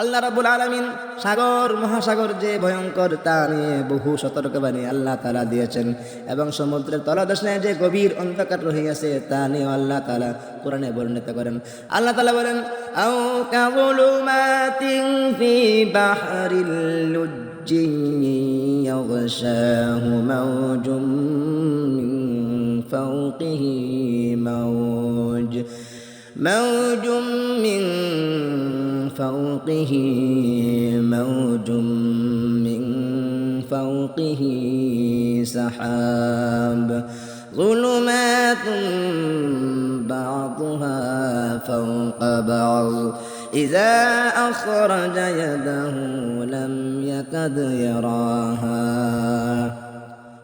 আল্লাহ রাবুল আলমিন সাগর, মহাসাগর যে ভয়ঙ্কর তা নিয়ে বহু সতর্কবাণী আল্লাহ তালা দিয়েছেন এবং সমুদ্রের তলাদশে যে গভীর অন্ধকার রহিয়াছে তা নিয়ে আল্লাহ তালা কোরআনে বর্ণিত করেন। আল্লাহ তালা বলেন, আও কাবুলুমাতিং ফি বাহরিল লুজ্জি মাওজুম মাওজুম মিন فوقه موج من فوقه سحاب ظلمات بعضها فوق بعض إذا أخرج يده لم يكد يراها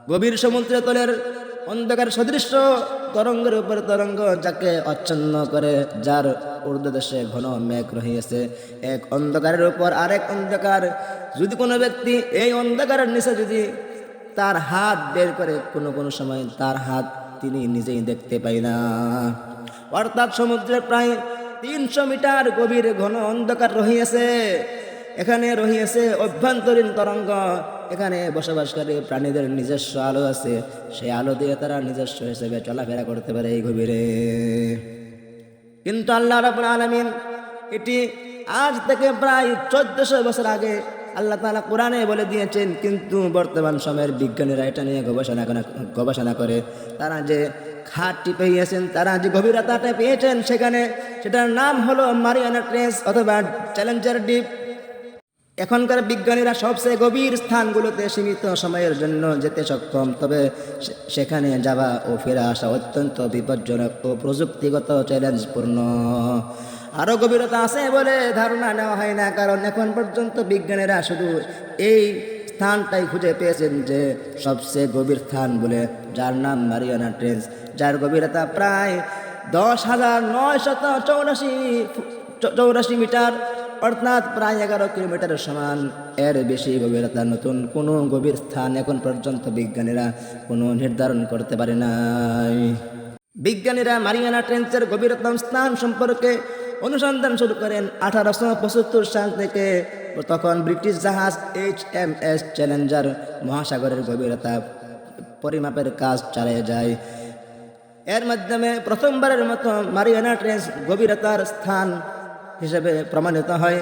গভীর সমুদ্রের তলের অন্ধকার সদৃশ্য তরঙ্গের উপর তরঙ্গ যাকে অচ্ছন্ন করে, যার ঊর্ধ্বদেশে ঘন মেঘ রহিয়াছে। এক অন্ধকারের উপর আরেক অন্ধকার। যদি কোনো ব্যক্তি এই অন্ধকারের নিচে যদি তার হাত বের করে, কোনো কোনো সময় তার হাত তিনি নিজেই দেখতে পাই না। অর্থাৎ সমুদ্রের প্রায় তিনশো মিটার গভীর ঘন অন্ধকার রহিয়াছে। এখানে রহিয়াছে অভ্যন্তরীণ তরঙ্গ। এখানে বসবাসকারী প্রাণীদের নিজস্ব আলো আছে। সেই আলো দিয়ে তারা নিজস্ব হিসেবে চলাফেরা করতে পারে এই গভীরে। কিন্তু আল্লাহ রাবুল আলমিন এটি আজ থেকে প্রায় চোদ্দশো বছর আগে আল্লাহ তালা কোরআনে বলে দিয়েছেন, কিন্তু বর্তমান সময়ের বিজ্ঞানীরা এটা নিয়ে গবেষণা গবেষণা করে। তারা যে খাটটি পেয়েছেন, তারা যে গভীরতাটা পেয়েছেন সেখানে, সেটার নাম হলো মারিয়ানা ট্রেস অথবা চ্যালেঞ্জার ডিপ। এখনকার বিজ্ঞানীরা সবচেয়ে গভীর স্থানগুলোতে সীমিত সময়ের জন্য যেতে সক্ষম। তবে সেখানে যাওয়া ও ফিরে আসা অত্যন্ত বিপজ্জনক ও প্রযুক্তিগত চ্যালেঞ্জপূর্ণ। আরও গভীরতা আছে বলে ধারণা নেওয়া হয় না, কারণ এখন পর্যন্ত বিজ্ঞানীরা শুধু এই স্থানটাই খুঁজে পেয়েছেন যে সবচেয়ে গভীর স্থান বলে, যার নাম মারিয়ানা ট্রেন্স, যার গভীরতা প্রায় দশ হাজার নয় শত চৌরাশি চৌরাশি মিটার। অর্থাৎ প্রায় এগারো কিলোমিটারের সমান। এর বেশি গভীরতা নতুন কোনো গভীর স্থান এখন পর্যন্ত বিজ্ঞানীরা কোনো নির্ধারণ করতে পারে নাই। বিজ্ঞানীরা মারিয়ানা ট্রেন্সের গভীরতম স্থান সম্পর্কে অনুসন্ধান শুরু করেন আঠারোশো পঁচাত্তর সাল থেকে। তখন ব্রিটিশ জাহাজ এইচ এম এস চ্যালেঞ্জার মহাসাগরের গভীরতা পরিমাপের কাজ চালিয়ে যায়। এর মাধ্যমে প্রথমবারের মতো মারিয়ানা ট্রেন্স গভীরতার স্থান হিসেবে প্রমাণিত হয়।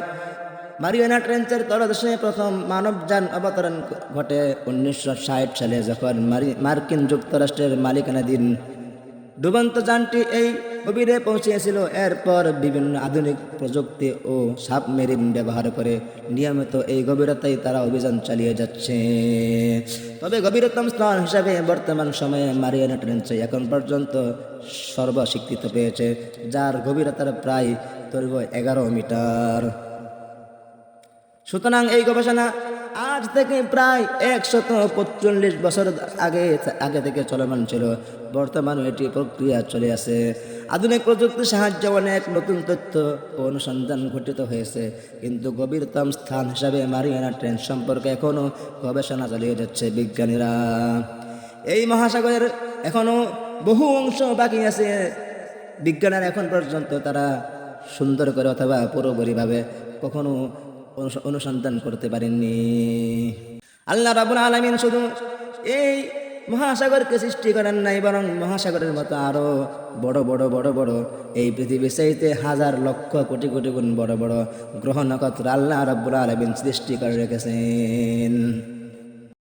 মারিয়ানা ট্রেঞ্চের তলদেশে প্রথম মানবযান অবতরণ ঘটে উনিশশো ষাট সালে, যখন মার্কিন যুক্তরাষ্ট্রের মালিকানাধীন ডুবন্ত যানটি এই গভীরে পৌঁছিয়েছিল এরপর বিভিন্ন আধুনিক প্রযুক্তি ও সাবমেরিন ব্যবহার করে নিয়মিত এই গভীরতায় তারা অভিযান চালিয়ে যাচ্ছে। তবে গভীরতম স্থান হিসাবে বর্তমান সময়ে মারিয়ানা ট্রেন্স এখন পর্যন্ত সর্বস্বীকৃত পেয়েছে, যার গভীরতার প্রায় দৈর্ঘ্য এগারো মিটার। সুতরাং এই গবেষণা আজ থেকে প্রায় একশত পঁচল্লিশ বছর আগে আগে থেকে চলমান ছিল। বর্তমানে এটি প্রক্রিয়া চলে আছে আধুনিক প্রযুক্তির সাহায্যে অনেক নতুন তথ্য ও অনুসন্ধান ঘটিত হয়েছে। কিন্তু গভীরতম স্থান হিসাবে মারিয়ানা ট্রেন সম্পর্কে এখনও গবেষণা চালিয়ে যাচ্ছে বিজ্ঞানীরা। এই মহাসাগরের এখনও বহু অংশ বাকি আছে। বিজ্ঞানের এখন পর্যন্ত তারা সুন্দর করে অথবা পুরোপুরিভাবে কখনো অনুস- অনুসন্ধান করতে পারেননি। আল্লাহ রাবুল আলমিন শুধু এই মহাসাগরকে সৃষ্টি করেন নাই, বরং মহাসাগরের মতো আরও বড় বড় বড় বড় এই পৃথিবী সেইতে হাজার লক্ষ কোটি কোটি গুণ বড় বড় গ্রহ নক্ষত্র আল্লাহ রাবুল আলমিন সৃষ্টি করে রেখেছেন।